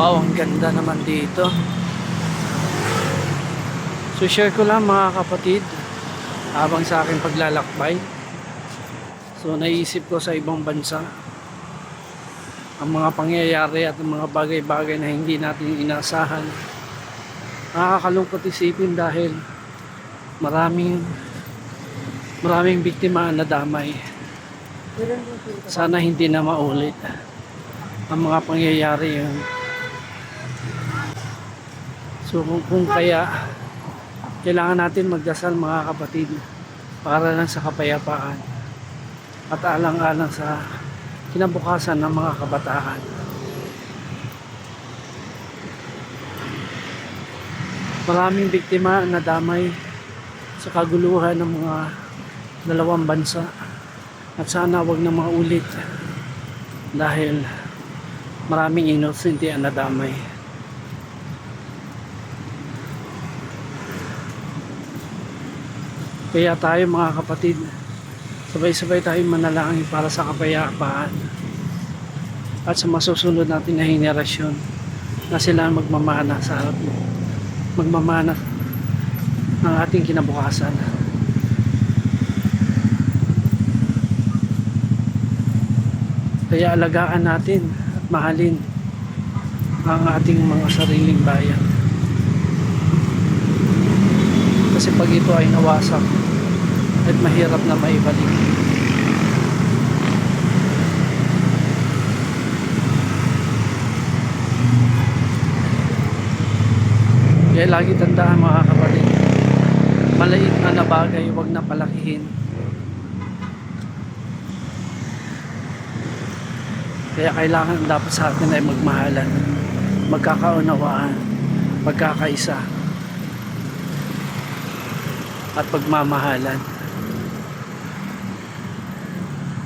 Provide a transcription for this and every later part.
Wow, ang ganda naman dito. So share ko lang mga kapatid habang sa aking paglalakbay. So naisip ko sa ibang bansa ang mga pangyayari at ang mga bagay-bagay na hindi natin inaasahan. Nakakalungkot isipin dahil maraming maraming biktima ang nadamay. Sana hindi na maulit ang mga pangyayari yun. So kung, kung kaya kailangan natin magdasal mga kapatid para lang sa kapayapaan at alang-alang sa kinabukasan ng mga kabataan. Maraming biktima ang nadamay sa kaguluhan ng mga dalawang bansa at sana wag na maulit dahil maraming innocent ang nadamay. Kaya tayo mga kapatid, sabay-sabay tayong manalangin para sa kapayapaan at sa masusunod natin na henerasyon na sila magmamana sa harap mo. Magmamana ng ating kinabukasan. Kaya alagaan natin at mahalin ang ating mga sariling bayan. Kasi pag ito ay nawasak, at mahirap na maibalik. Kaya lagi tandaan mga kapatid, maliit na na bagay, huwag na palakihin. Kaya kailangan dapat sa atin ay magmahalan, magkakaunawaan, magkakaisa, at pagmamahalan.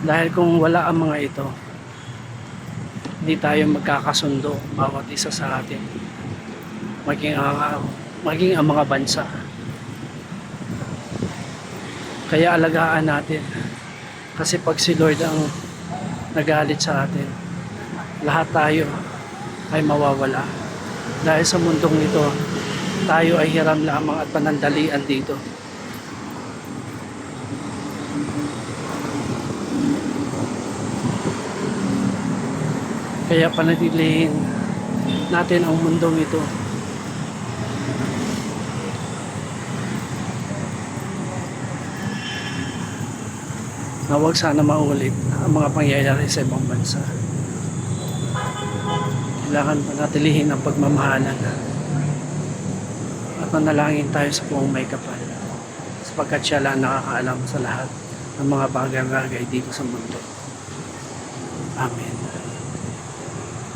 Dahil kung wala ang mga ito, hindi tayo magkakasundo bawat isa sa atin. Maging ang, maging ang mga bansa. Kaya alagaan natin. Kasi pag si Lord ang nagalit sa atin, lahat tayo ay mawawala. Dahil sa mundong ito, tayo ay hiram lamang at panandalian dito. Kaya panatilihin natin ang mundong ito. Na huwag sana maulit ang mga pangyayari sa ibang bansa. Kailangan panatilihin ang pagmamahalan at manalangin tayo sa buong may kapal sapagkat siya lang nakakaalam sa lahat ng mga bagay-bagay dito sa mundo. Amen.